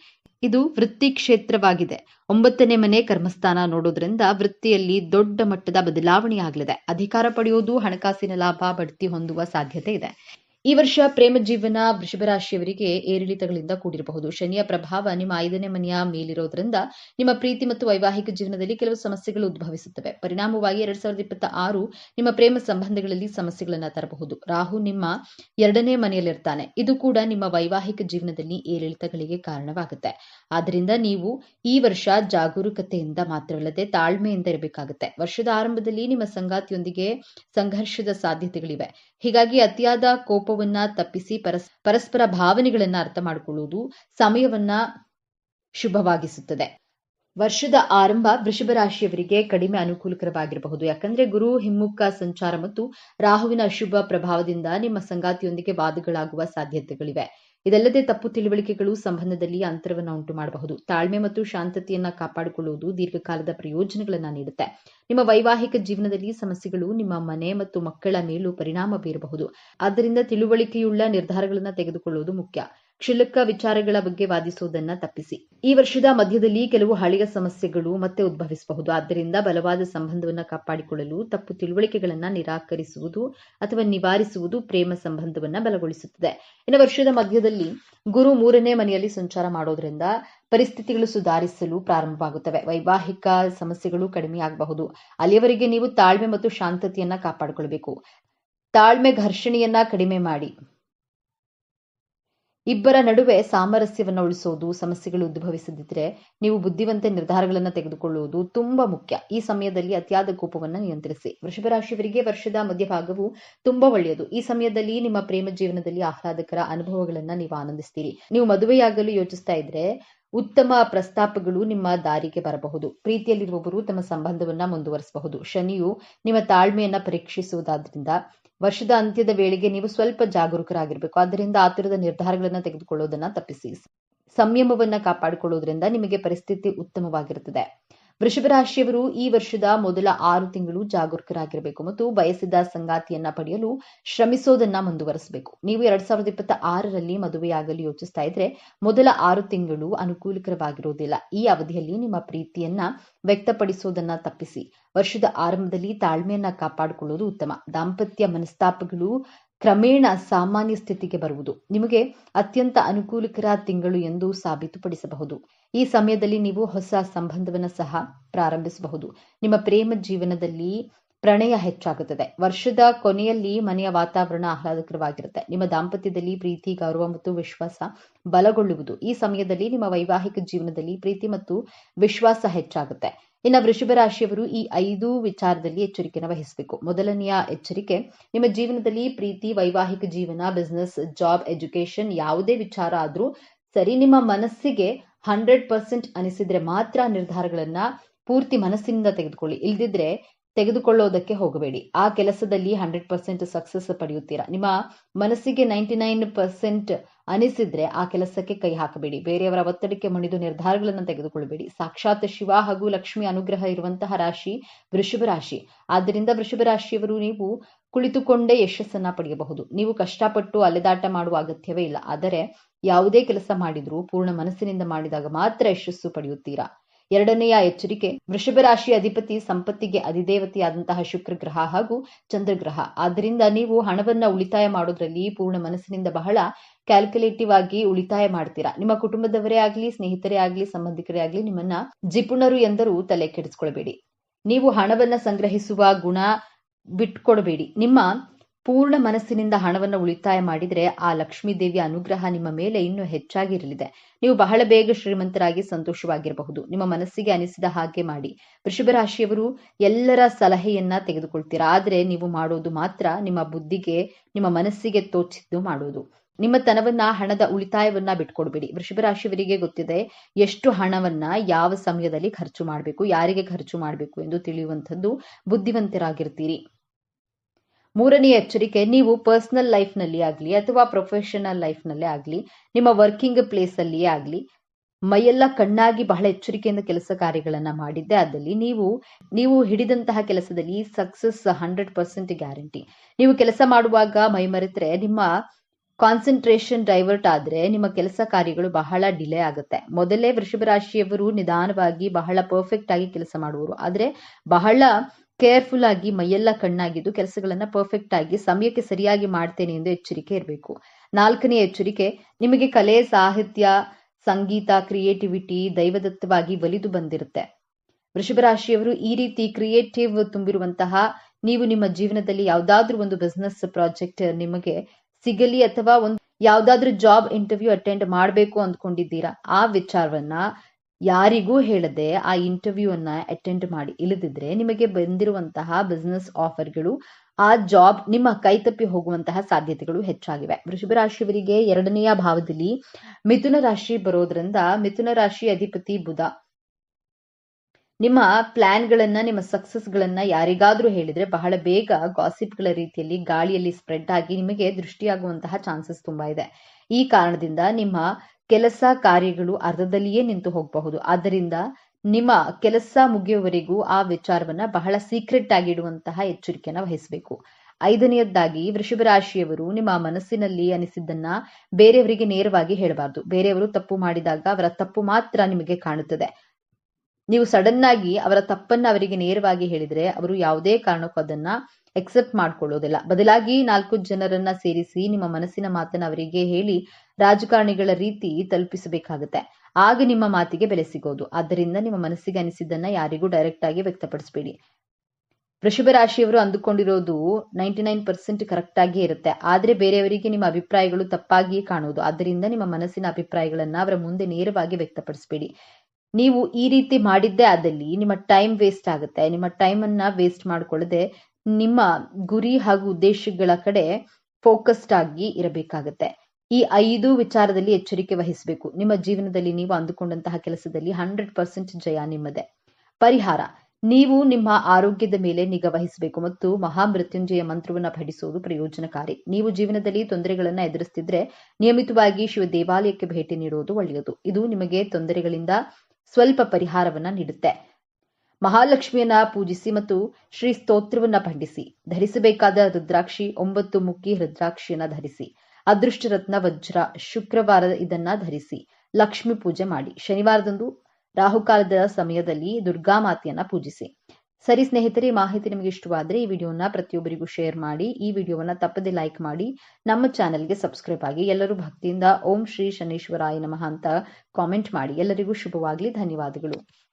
ಇದು ವೃತ್ತಿ ಕ್ಷೇತ್ರವಾಗಿದೆ. ಒಂಬತ್ತನೇ ಮನೆ ಕರ್ಮಸ್ಥಾನ ನೋಡೋದ್ರಿಂದ ವೃತ್ತಿಯಲ್ಲಿ ದೊಡ್ಡ ಮಟ್ಟದ ಬದಲಾವಣೆ ಆಗಲಿದೆ. ಅಧಿಕಾರ ಪಡೆಯುವುದು ಹಣಕಾಸಿನ ಲಾಭ, ಬಡ್ತಿ ಹೊಂದುವ ಸಾಧ್ಯತೆ ಇದೆ. ಈ ವರ್ಷ ಪ್ರೇಮ ಜೀವನ ವೃಷಭ ರಾಶಿಯವರಿಗೆ ಏರಿಳಿತಗಳಿಂದ ಕೂಡಿರಬಹುದು. ಶನಿಯ ಪ್ರಭಾವ ನಿಮ್ಮ ಐದನೇ ಮನೆಯ ಮೇಲಿರೋದ್ರಿಂದ ನಿಮ್ಮ ಪ್ರೀತಿ ಮತ್ತು ವೈವಾಹಿಕ ಜೀವನದಲ್ಲಿ ಕೆಲವು ಸಮಸ್ಯೆಗಳು ಉದ್ಭವಿಸುತ್ತವೆ. ಪರಿಣಾಮವಾಗಿ ಎರಡ್ ಸಾವಿರದ ಇಪ್ಪತ್ತ ಆರು ನಿಮ್ಮ ಪ್ರೇಮ ಸಂಬಂಧಗಳಲ್ಲಿ ಸಮಸ್ಯೆಗಳನ್ನ ತರಬಹುದು. ರಾಹು ನಿಮ್ಮ ಎರಡನೇ ಮನೆಯಲ್ಲಿರ್ತಾನೆ. ಇದು ಕೂಡ ನಿಮ್ಮ ವೈವಾಹಿಕ ಜೀವನದಲ್ಲಿ ಏರಿಳಿತಗಳಿಗೆ ಕಾರಣವಾಗುತ್ತೆ. ಆದ್ದರಿಂದ ನೀವು ಈ ವರ್ಷ ಜಾಗರೂಕತೆಯಿಂದ ಮಾತ್ರವಲ್ಲದೆ ತಾಳ್ಮೆಯಿಂದ ಇರಬೇಕಾಗುತ್ತೆ. ವರ್ಷದ ಆರಂಭದಲ್ಲಿ ನಿಮ್ಮ ಸಂಗಾತಿಯೊಂದಿಗೆ ಸಂಘರ್ಷದ ಸಾಧ್ಯತೆಗಳಿವೆ. ಹೀಗಾಗಿ ಅತಿಯಾದ ಕೋಪವನ್ನ ತಪ್ಪಿಸಿ ಪರಸ್, ಪರಸ್ಪರ ಭಾವನೆಗಳನ್ನ ಅರ್ಥ ಮಾಡಿಕೊಳ್ಳುವುದು ಸಮಯವನ್ನ ಶುಭವಾಗಿಸುತ್ತದೆ. ವರ್ಷದ ಆರಂಭ ವೃಷಭ ರಾಶಿಯವರಿಗೆ ಕಡಿಮೆ ಅನುಕೂಲಕರವಾಗಿರಬಹುದು. ಯಾಕಂದ್ರೆ ಗುರು ಹಿಮ್ಮುಖ ಸಂಚಾರ ಮತ್ತು ರಾಹುವಿನ ಅಶುಭ ಪ್ರಭಾವದಿಂದ ನಿಮ್ಮ ಸಂಗಾತಿಯೊಂದಿಗೆ ವಾದಗಳಾಗುವ ಸಾಧ್ಯತೆಗಳಿವೆ. ಇದಲ್ಲದೆ ತಪ್ಪು ತಿಳುವಳಿಕೆಗಳು ಸಂಬಂಧದಲ್ಲಿ ಅಂತರವನ್ನು ಉಂಟು ಮಾಡಬಹುದು. ತಾಳ್ಮೆ ಮತ್ತು ಶಾಂತತೆಯನ್ನ ಕಾಪಾಡಿಕೊಳ್ಳುವುದು ದೀರ್ಘಕಾಲದ ಪ್ರಯೋಜನಗಳನ್ನ ನೀಡುತ್ತೆ. ನಿಮ್ಮ ವೈವಾಹಿಕ ಜೀವನದಲ್ಲಿ ಸಮಸ್ಯೆಗಳು ನಿಮ್ಮ ಮನೆ ಮತ್ತು ಮಕ್ಕಳ ಮೇಲೂ ಪರಿಣಾಮ ಬೀರಬಹುದು. ಆದ್ದರಿಂದ ತಿಳುವಳಿಕೆಯುಳ್ಳ ನಿರ್ಧಾರಗಳನ್ನು ತೆಗೆದುಕೊಳ್ಳುವುದು ಮುಖ್ಯ. ಕ್ಷುಲ್ಲಕ ವಿಚಾರಗಳ ಬಗ್ಗೆ ವಾದಿಸುವುದನ್ನ ತಪ್ಪಿಸಿ. ಈ ವರ್ಷದ ಮಧ್ಯದಲ್ಲಿ ಕೆಲವು ಹಳೆಯ ಸಮಸ್ಯೆಗಳು ಮತ್ತೆ ಉದ್ಭವಿಸಬಹುದು. ಆದ್ದರಿಂದ ಬಲವಾದ ಸಂಬಂಧವನ್ನ ಕಾಪಾಡಿಕೊಳ್ಳಲು ತಪ್ಪು ತಿಳುವಳಿಕೆಗಳನ್ನ ನಿರಾಕರಿಸುವುದು ಅಥವಾ ನಿವಾರಿಸುವುದು ಪ್ರೇಮ ಸಂಬಂಧವನ್ನ ಬಲಗೊಳಿಸುತ್ತದೆ. ಇನ್ನು ವರ್ಷದ ಮಧ್ಯದಲ್ಲಿ ಗುರು ಮೂರನೇ ಮನೆಯಲ್ಲಿ ಸಂಚಾರ ಮಾಡೋದ್ರಿಂದ ಪರಿಸ್ಥಿತಿಗಳು ಸುಧಾರಿಸಲು ಪ್ರಾರಂಭವಾಗುತ್ತವೆ. ವೈವಾಹಿಕ ಸಮಸ್ಯೆಗಳು ಕಡಿಮೆಯಾಗಬಹುದು ಅಲ್ಲಿಯವರೆಗೆ ನೀವು ತಾಳ್ಮೆ ಮತ್ತು ಶಾಂತತೆಯನ್ನ ಕಾಪಾಡಿಕೊಳ್ಬೇಕು. ತಾಳ್ಮೆ ಘರ್ಷಣೆಯನ್ನ ಕಡಿಮೆ ಮಾಡಿ. ಇಬ್ಬರ ನಡುವೆ ಸಾಮರಸ್ಯವನ್ನು ಉಳಿಸೋದು ಸಮಸ್ಯೆಗಳು ಉದ್ಭವಿಸದಿದ್ರೆ ನೀವು ಬುದ್ಧಿವಂತ ನಿರ್ಧಾರಗಳನ್ನು ತೆಗೆದುಕೊಳ್ಳುವುದು ತುಂಬಾ ಮುಖ್ಯ. ಈ ಸಮಯದಲ್ಲಿ ಅತಿಯಾದ ಕೋಪವನ್ನು ನಿಯಂತ್ರಿಸಿ. ವೃಷಭ ರಾಶಿಯವರಿಗೆ ವರ್ಷದ ಮಧ್ಯಭಾಗವು ತುಂಬಾ ಒಳ್ಳೆಯದು. ಈ ಸಮಯದಲ್ಲಿ ನಿಮ್ಮ ಪ್ರೇಮ ಜೀವನದಲ್ಲಿ ಆಹ್ಲಾದಕರ ಅನುಭವಗಳನ್ನ ನೀವು ಆನಂದಿಸ್ತೀರಿ. ನೀವು ಮದುವೆಯಾಗಲು ಯೋಚಿಸ್ತಾ ಇದ್ರೆ ಉತ್ತಮ ಪ್ರಸ್ತಾಪಗಳು ನಿಮ್ಮ ದಾರಿಗೆ ಬರಬಹುದು. ಪ್ರೀತಿಯಲ್ಲಿರುವವರು ತಮ್ಮ ಸಂಬಂಧವನ್ನ ಮುಂದುವರಿಸಬಹುದು. ಶನಿಯು ನಿಮ್ಮ ತಾಳ್ಮೆಯನ್ನ ಪರೀಕ್ಷಿಸುವುದಾದ್ರಿಂದ ವರ್ಷದ ಅಂತ್ಯದ ವೇಳೆಗೆ ನೀವು ಸ್ವಲ್ಪ ಜಾಗರೂಕರಾಗಿರ್ಬೇಕು. ಆದ್ದರಿಂದ ಆತುರದ ನಿರ್ಧಾರಗಳನ್ನ ತೆಗೆದುಕೊಳ್ಳೋದನ್ನ ತಪ್ಪಿಸಿ. ಸಂಯಮವನ್ನ ಕಾಪಾಡಿಕೊಳ್ಳೋದ್ರಿಂದ ನಿಮಗೆ ಪರಿಸ್ಥಿತಿ ಉತ್ತಮವಾಗಿರುತ್ತದೆ. ವೃಷಭ ರಾಶಿಯವರು ಈ ವರ್ಷದ ಮೊದಲ ಆರು ತಿಂಗಳು ಜಾಗರೂಕರಾಗಿರಬೇಕು ಮತ್ತು ಬಯಸಿದ ಸಂಗಾತಿಯನ್ನ ಪಡೆಯಲು ಶ್ರಮಿಸೋದನ್ನ ಮುಂದುವರಿಸಬೇಕು. ನೀವು ಎರಡ್ ಸಾವಿರದ ಇಪ್ಪತ್ತ ಆರರಲ್ಲಿ ಮದುವೆಯಾಗಲು ಯೋಚಿಸ್ತಾ ಇದ್ರೆ ಮೊದಲ ಆರು ತಿಂಗಳು ಅನುಕೂಲಕರವಾಗಿರುವುದಿಲ್ಲ ಈ ಅವಧಿಯಲ್ಲಿ ನಿಮ್ಮ ಪ್ರೀತಿಯನ್ನ ವ್ಯಕ್ತಪಡಿಸೋದನ್ನ ತಪ್ಪಿಸಿ. ವರ್ಷದ ಆರಂಭದಲ್ಲಿ ತಾಳ್ಮೆಯನ್ನ ಕಾಪಾಡಿಕೊಳ್ಳುವುದು ಉತ್ತಮ. ದಾಂಪತ್ಯ ಮನಸ್ತಾಪಗಳು ಕ್ರಮೇಣ ಸಾಮಾನ್ಯ ಸ್ಥಿತಿಗೆ ಬರುವುದು. ನಿಮಗೆ ಅತ್ಯಂತ ಅನುಕೂಲಕರ ತಿಂಗಳು ಎಂದು ಸಾಬೀತುಪಡಿಸಬಹುದು. ಈ ಸಮಯದಲ್ಲಿ ನೀವು ಹೊಸ ಸಂಬಂಧವನ್ನು ಸಹ ಪ್ರಾರಂಭಿಸಬಹುದು. ನಿಮ್ಮ ಪ್ರೇಮ ಜೀವನದಲ್ಲಿ ಪ್ರಣಯ ಹೆಚ್ಚಾಗುತ್ತದೆ. ವರ್ಷದ ಕೊನೆಯಲ್ಲಿ ಮನೆಯ ವಾತಾವರಣ ಆಹ್ಲಾದಕರವಾಗಿರುತ್ತೆ. ನಿಮ್ಮ ದಾಂಪತ್ಯದಲ್ಲಿ ಪ್ರೀತಿ, ಗೌರವ ಮತ್ತು ವಿಶ್ವಾಸ ಬಲಗೊಳ್ಳುವುದು. ಈ ಸಮಯದಲ್ಲಿ ನಿಮ್ಮ ವೈವಾಹಿಕ ಜೀವನದಲ್ಲಿ ಪ್ರೀತಿ ಮತ್ತು ವಿಶ್ವಾಸ ಹೆಚ್ಚಾಗುತ್ತೆ. ಇನ್ನು ವೃಷಭ ರಾಶಿಯವರು ಈ ಐದು ವಿಚಾರದಲ್ಲಿ ಎಚ್ಚರಿಕೆಯನ್ನು ವಹಿಸಬೇಕು. ಮೊದಲನೆಯ ಎಚ್ಚರಿಕೆ, ನಿಮ್ಮ ಜೀವನದಲ್ಲಿ ಪ್ರೀತಿ, ವೈವಾಹಿಕ ಜೀವನ ಬಿಸ್ನೆಸ್ ಜಾಬ್ ಎಜುಕೇಶನ್ ಯಾವುದೇ ವಿಚಾರ ಆದರೂ ಸರಿ, ನಿಮ್ಮ ಮನಸ್ಸಿಗೆ ಹಂಡ್ರೆಡ್ ಪರ್ಸೆಂಟ್ ಅನಿಸಿದ್ರೆ ಮಾತ್ರ ನಿರ್ಧಾರಗಳನ್ನ ಪೂರ್ತಿ ಮನಸ್ಸಿನಿಂದ ತೆಗೆದುಕೊಳ್ಳಿ. ಇಲ್ದಿದ್ರೆ ತೆಗೆದುಕೊಳ್ಳೋದಕ್ಕೆ ಹೋಗಬೇಡಿ. ಆ ಕೆಲಸದಲ್ಲಿ ಹಂಡ್ರೆಡ್ ಪರ್ಸೆಂಟ್ ಸಕ್ಸಸ್ ಪಡೆಯುತ್ತೀರಾ? ನಿಮ್ಮ ಮನಸ್ಸಿಗೆ ನೈಂಟಿ ನೈನ್ ಪರ್ಸೆಂಟ್ ಅನಿಸಿದ್ರೆ ಆ ಕೆಲಸಕ್ಕೆ ಕೈ ಹಾಕಬೇಡಿ. ಬೇರೆಯವರ ಒತ್ತಡಕ್ಕೆ ಮಣಿದು ನಿರ್ಧಾರಗಳನ್ನು ತೆಗೆದುಕೊಳ್ಳಬೇಡಿ. ಸಾಕ್ಷಾತ್ ಶಿವ ಹಾಗೂ ಲಕ್ಷ್ಮಿ ಅನುಗ್ರಹ ಇರುವಂತಹ ರಾಶಿ ವೃಷಭ ರಾಶಿ. ಆದ್ದರಿಂದ ವೃಷಭ ರಾಶಿಯವರು ನೀವು ಕುಳಿತುಕೊಂಡೇ ಯಶಸ್ಸನ್ನ ಪಡೆಯಬಹುದು. ನೀವು ಕಷ್ಟಪಟ್ಟು ಅಲೆದಾಟ ಮಾಡುವ ಅಗತ್ಯವೇ ಇಲ್ಲ. ಆದರೆ ಯಾವುದೇ ಕೆಲಸ ಮಾಡಿದ್ರೂ ಪೂರ್ಣ ಮನಸ್ಸಿನಿಂದ ಮಾಡಿದಾಗ ಮಾತ್ರ ಯಶಸ್ಸು ಪಡೆಯುತ್ತೀರಾ? ಎರಡನೆಯ ಎಚ್ಚರಿಕೆ, ವೃಷಭ ರಾಶಿಯ ಅಧಿಪತಿ ಸಂಪತ್ತಿಗೆ ಅಧಿದೇವತೆಯಾದಂತಹ ಶುಕ್ರ ಗ್ರಹ ಹಾಗೂ ಚಂದ್ರಗ್ರಹ ಆದ್ದರಿಂದ ನೀವು ಹಣವನ್ನ ಉಳಿತಾಯ ಮಾಡೋದ್ರಲ್ಲಿ ಪೂರ್ಣ ಮನಸ್ಸಿನಿಂದ ಬಹಳ ಕ್ಯಾಲ್ಕುಲೇಟಿವ್ ಆಗಿ ಉಳಿತಾಯ ಮಾಡ್ತೀರಾ. ನಿಮ್ಮ ಕುಟುಂಬದವರೇ ಆಗ್ಲಿ, ಸ್ನೇಹಿತರೇ ಆಗ್ಲಿ, ಸಂಬಂಧಿಕರೇ ಆಗ್ಲಿ ನಿಮ್ಮನ್ನ ಜಿಪುಣರು ಎಂದರೂ ತಲೆ ಕೆಡಿಸ್ಕೊಳ್ಬೇಡಿ. ನೀವು ಹಣವನ್ನ ಸಂಗ್ರಹಿಸುವ ಗುಣ ಬಿಟ್ಕೊಡಬೇಡಿ. ನಿಮ್ಮ ಪೂರ್ಣ ಮನಸ್ಸಿನಿಂದ ಹಣವನ್ನು ಉಳಿತಾಯ ಮಾಡಿದರೆ ಆ ಲಕ್ಷ್ಮೀ ದೇವಿಯ ಅನುಗ್ರಹ ನಿಮ್ಮ ಮೇಲೆ ಇನ್ನೂ ಹೆಚ್ಚಾಗಿರಲಿದೆ. ನೀವು ಬಹಳ ಬೇಗ ಶ್ರೀಮಂತರಾಗಿ ಸಂತೋಷವಾಗಿರಬಹುದು. ನಿಮ್ಮ ಮನಸ್ಸಿಗೆ ಅನಿಸಿದ ಹಾಗೆ ಮಾಡಿ. ವೃಷಭ ರಾಶಿಯವರು ಎಲ್ಲರ ಸಲಹೆಯನ್ನ ತೆಗೆದುಕೊಳ್ತೀರಾ? ಆದರೆ ನೀವು ಮಾಡೋದು ಮಾತ್ರ ನಿಮ್ಮ ಬುದ್ಧಿಗೆ, ನಿಮ್ಮ ಮನಸ್ಸಿಗೆ ತೋಚಿದ್ದು ಮಾಡೋದು. ನಿಮ್ಮ ತನವನ್ನ ಹಣದ ಉಳಿತಾಯವನ್ನ ಬಿಟ್ಕೊಡ್ಬೇಡಿ. ವೃಷಭ ರಾಶಿಯವರಿಗೆ ಗೊತ್ತಿದೆ, ಎಷ್ಟು ಹಣವನ್ನ ಯಾವ ಸಮಯದಲ್ಲಿ ಖರ್ಚು ಮಾಡಬೇಕು, ಯಾರಿಗೆ ಖರ್ಚು ಮಾಡಬೇಕು ಎಂದು ತಿಳಿಯುವಂಥದ್ದು ಬುದ್ಧಿವಂತರಾಗಿರ್ತೀರಿ. ಮೂರನೆಯ ಎಚ್ಚರಿಕೆ, ನೀವು ಪರ್ಸನಲ್ ಲೈಫ್ನಲ್ಲಿ ಆಗಲಿ ಅಥವಾ ಪ್ರೊಫೆಷನಲ್ ಲೈಫ್ನಲ್ಲೇ ಆಗಲಿ, ನಿಮ್ಮ ವರ್ಕಿಂಗ್ ಪ್ಲೇಸಲ್ಲಿಯೇ ಆಗಲಿ ಮೈಯೆಲ್ಲ ಕಣ್ಣಾಗಿ ಬಹಳ ಎಚ್ಚರಿಕೆಯಿಂದ ಕೆಲಸ ಕಾರ್ಯಗಳನ್ನ ಮಾಡಿದ್ದೆ. ಆದಲ್ಲಿ ನೀವು ನೀವು ಹಿಡಿದಂತಹ ಕೆಲಸದಲ್ಲಿ ಸಕ್ಸಸ್ ಹಂಡ್ರೆಡ್ ಪರ್ಸೆಂಟ್ ಗ್ಯಾರಂಟಿ ನೀವು ಕೆಲಸ ಮಾಡುವಾಗ ಮೈ ಮರೆತರೆ ನಿಮ್ಮ ಕಾನ್ಸಂಟ್ರೇಷನ್ ಡೈವರ್ಟ್ ಆದರೆ ನಿಮ್ಮ ಕೆಲಸ ಕಾರ್ಯಗಳು ಬಹಳ ಡಿಲೇ ಆಗುತ್ತೆ. ಮೊದಲೇ ವೃಷಭ ರಾಶಿಯವರು ನಿಧಾನವಾಗಿ ಬಹಳ ಪರ್ಫೆಕ್ಟ್ ಆಗಿ ಕೆಲಸ ಮಾಡುವರು. ಆದರೆ ಬಹಳ ಕೇರ್ಫುಲ್ ಆಗಿ ಮೈಯೆಲ್ಲ ಕಣ್ಣಾಗಿದ್ದು ಕೆಲಸಗಳನ್ನ ಪರ್ಫೆಕ್ಟ್ ಆಗಿ ಸಮಯಕ್ಕೆ ಸರಿಯಾಗಿ ಮಾಡ್ತೇನೆ ಎಂದು ಎಚ್ಚರಿಕೆ ಇರಬೇಕು. ನಾಲ್ಕನೇ ಎಚ್ಚರಿಕೆ, ನಿಮಗೆ ಕಲೆ, ಸಾಹಿತ್ಯ, ಸಂಗೀತ ಕ್ರಿಯೇಟಿವಿಟಿ ದೈವದತ್ತವಾಗಿ ಒಲಿದು ಬಂದಿರುತ್ತೆ. ವೃಷಭ ರಾಶಿಯವರು ಈ ರೀತಿ ಕ್ರಿಯೇಟಿವ್ ತುಂಬಿರುವಂತಹ ನೀವು ನಿಮ್ಮ ಜೀವನದಲ್ಲಿ ಯಾವ್ದಾದ್ರೂ ಒಂದು ಬಿಸ್ನೆಸ್ ಪ್ರಾಜೆಕ್ಟ್ ನಿಮಗೆ ಸಿಗಲಿ ಅಥವಾ ಒಂದು ಯಾವ್ದಾದ್ರೂ ಜಾಬ್ ಇಂಟರ್ವ್ಯೂ ಅಟೆಂಡ್ ಮಾಡಬೇಕು ಅಂದ್ಕೊಂಡಿದ್ದೀರಾ, ಆ ವಿಚಾರವನ್ನ ಯಾರಿಗೂ ಹೇಳದೆ ಆ ಇಂಟರ್ವ್ಯೂ ಅನ್ನ ಅಟೆಂಡ್ ಮಾಡಿ. ಇಲ್ಲದಿದ್ರೆ ನಿಮಗೆ ಬಂದಿರುವಂತಹ ಬಿಸ್ನೆಸ್ ಆಫರ್ಗಳು ಆ ಜಾಬ್ ನಿಮ್ಮ ಕೈತಪ್ಪಿ ಹೋಗುವಂತಹ ಸಾಧ್ಯತೆಗಳು ಹೆಚ್ಚಾಗಿವೆ. ವೃಷಭ ರಾಶಿಯವರಿಗೆ ಎರಡನೆಯ ಭಾವದಲ್ಲಿ ಮಿಥುನ ರಾಶಿ ಬರೋದ್ರಿಂದ ಮಿಥುನ ರಾಶಿ ಅಧಿಪತಿ ಬುಧ, ನಿಮ್ಮ ಪ್ಲಾನ್ಗಳನ್ನ ನಿಮ್ಮ ಸಕ್ಸಸ್ಗಳನ್ನ ಯಾರಿಗಾದ್ರೂ ಹೇಳಿದ್ರೆ ಬಹಳ ಬೇಗ ಗಾಸಿಪ್ಗಳ ರೀತಿಯಲ್ಲಿ ಗಾಳಿಯಲ್ಲಿ ಸ್ಪ್ರೆಡ್ ಆಗಿ ನಿಮಗೆ ದೃಷ್ಟಿಯಾಗುವಂತಹ ಚಾನ್ಸಸ್ ತುಂಬಾ ಇದೆ. ಈ ಕಾರಣದಿಂದ ನಿಮ್ಮ ಕೆಲಸ ಕಾರ್ಯಗಳು ಅರ್ಧದಲ್ಲಿಯೇ ನಿಂತು ಹೋಗಬಹುದು. ಆದ್ದರಿಂದ ನಿಮ್ಮ ಕೆಲಸ ಮುಗಿಯುವವರೆಗೂ ಆ ವಿಚಾರವನ್ನ ಬಹಳ ಸೀಕ್ರೆಟ್ ಆಗಿ ಇಡುವಂತಹ ಎಚ್ಚರಿಕೆಯನ್ನ ವಹಿಸಬೇಕು. ಐದನೆಯದ್ದಾಗಿ, ವೃಷಭ ರಾಶಿಯವರು ನಿಮ್ಮ ಮನಸ್ಸಿನಲ್ಲಿ ಅನಿಸಿದ್ದನ್ನ ಬೇರೆಯವರಿಗೆ ನೇರವಾಗಿ ಹೇಳಬಾರದು. ಬೇರೆಯವರು ತಪ್ಪು ಮಾಡಿದಾಗ ಅವರ ತಪ್ಪು ಮಾತ್ರ ನಿಮಗೆ ಕಾಣುತ್ತದೆ. ನೀವು ಸಡನ್ ಆಗಿ ಅವರ ತಪ್ಪನ್ನ ಅವರಿಗೆ ನೇರವಾಗಿ ಹೇಳಿದ್ರೆ ಅವರು ಯಾವುದೇ ಕಾರಣಕ್ಕೂ ಅದನ್ನ ಎಕ್ಸೆಪ್ಟ್ ಮಾಡ್ಕೊಳ್ಳೋದಿಲ್ಲ. ಬದಲಾಗಿ ನಾಲ್ಕು ಜನರನ್ನ ಸೇರಿಸಿ ನಿಮ್ಮ ಮನಸ್ಸಿನ ಮಾತನ್ನ ಅವರಿಗೆ ಹೇಳಿ ರಾಜಕಾರಣಿಗಳ ರೀತಿ ತಲುಪಿಸಬೇಕಾಗುತ್ತೆ. ಆಗ ನಿಮ್ಮ ಮಾತಿಗೆ ಬೆಲೆ ಸಿಗೋದು. ಆದ್ದರಿಂದ ನಿಮ್ಮ ಮನಸ್ಸಿಗೆ ಅನಿಸಿದ್ದನ್ನ ಯಾರಿಗೂ ಡೈರೆಕ್ಟ್ ಆಗಿ ವ್ಯಕ್ತಪಡಿಸಬೇಡಿ. ವೃಷಭ ರಾಶಿಯವರು ಅಂದುಕೊಂಡಿರೋದು ನೈಂಟಿ ನೈನ್ ಪರ್ಸೆಂಟ್ ಕರೆಕ್ಟ್ ಆಗಿ ಇರುತ್ತೆ. ಆದ್ರೆ ಬೇರೆಯವರಿಗೆ ನಿಮ್ಮ ಅಭಿಪ್ರಾಯಗಳು ತಪ್ಪಾಗಿ ಕಾಣುವುದು ಆದ್ದರಿಂದ ನಿಮ್ಮ ಮನಸ್ಸಿನ ಅಭಿಪ್ರಾಯಗಳನ್ನ ಅವರ ಮುಂದೆ ನೇರವಾಗಿ ವ್ಯಕ್ತಪಡಿಸಬೇಡಿ. ನೀವು ಈ ರೀತಿ ಮಾಡಿದ್ದೇ ಆದಲ್ಲಿ ನಿಮ್ಮ ಟೈಮ್ ವೇಸ್ಟ್ ಆಗುತ್ತೆ. ನಿಮ್ಮ ಟೈಮ್ ಅನ್ನ ವೇಸ್ಟ್ ಮಾಡ್ಕೊಳ್ಳದೆ ನಿಮ್ಮ ಗುರಿ ಹಾಗೂ ಉದ್ದೇಶಗಳ ಕಡೆ ಫೋಕಸ್ಡ್ ಆಗಿ ಇರಬೇಕಾಗತ್ತೆ. ಈ ಐದು ವಿಚಾರದಲ್ಲಿ ಎಚ್ಚರಿಕೆ ವಹಿಸಬೇಕು. ನಿಮ್ಮ ಜೀವನದಲ್ಲಿ ನೀವು ಅಂದುಕೊಂಡಂತಹ ಕೆಲಸದಲ್ಲಿ ಹಂಡ್ರೆಡ್ ಪರ್ಸೆಂಟ್ ಜಯ ನಿಮ್ಮದೇ. ಪರಿಹಾರ, ನೀವು ನಿಮ್ಮ ಆರೋಗ್ಯದ ಮೇಲೆ ನಿಗಾ ವಹಿಸಬೇಕು ಮತ್ತು ಮಹಾಮೃತ್ಯುಂಜಯ ಮಂತ್ರವನ್ನ ಪಠಿಸುವುದು ಪ್ರಯೋಜನಕಾರಿ. ನೀವು ಜೀವನದಲ್ಲಿ ತೊಂದರೆಗಳನ್ನ ಎದುರಿಸ್ತಿದ್ರೆ ನಿಯಮಿತವಾಗಿ ಶಿವ ದೇವಾಲಯಕ್ಕೆ ಭೇಟಿ ನೀಡುವುದು ಒಳ್ಳೆಯದು. ಇದು ನಿಮಗೆ ತೊಂದರೆಗಳಿಂದ ಸ್ವಲ್ಪ ಪರಿಹಾರವನ್ನ ನೀಡುತ್ತೆ. ಮಹಾಲಕ್ಷ್ಮಿಯನ್ನ ಪೂಜಿಸಿ ಮತ್ತು ಶ್ರೀ ಸ್ತೋತ್ರವನ್ನ ಪಠಿಸಿ. ಧರಿಸಬೇಕಾದ ರುದ್ರಾಕ್ಷಿ ಒಂಬತ್ತು ಮುಖಿ ರುದ್ರಾಕ್ಷಿಯನ್ನ ಧರಿಸಿ. ಅದೃಷ್ಟರತ್ನ ವಜ್ರ ಶುಕ್ರವಾರ ಇದನ್ನ ಧರಿಸಿ. ಲಕ್ಷ್ಮಿ ಪೂಜೆ ಮಾಡಿ. ಶನಿವಾರದಂದು ರಾಹುಕಾಲದ ಸಮಯದಲ್ಲಿ ದುರ್ಗಾ ಮಾತೆಯನ್ನ ಪೂಜಿಸಿ. ಸರಿ ಸ್ನೇಹಿತರೆ ಮಾಹಿತಿ ನಿಮಗೆ ಇಷ್ಟವಾದ್ರೆ ಈ ವಿಡಿಯೋನ ಪ್ರತಿಯೊಬ್ಬರಿಗೂ ಶೇರ್ ಮಾಡಿ. ಈ ವಿಡಿಯೋವನ್ನ ತಪ್ಪದೆ ಲೈಕ್ ಮಾಡಿ. ನಮ್ಮ ಚಾನೆಲ್ಗೆ ಸಬ್ಸ್ಕ್ರೈಬ್ ಆಗಿ ಎಲ್ಲರೂ ಭಕ್ತಿಯಿಂದ ಓಂ ಶ್ರೀ ಶನೇಶ್ವರಾಯ ನಮಃ ಅಂತ ಕಾಮೆಂಟ್ ಮಾಡಿ. ಎಲ್ಲರಿಗೂ ಶುಭವಾಗಲಿ, ಧನ್ಯವಾದಗಳು.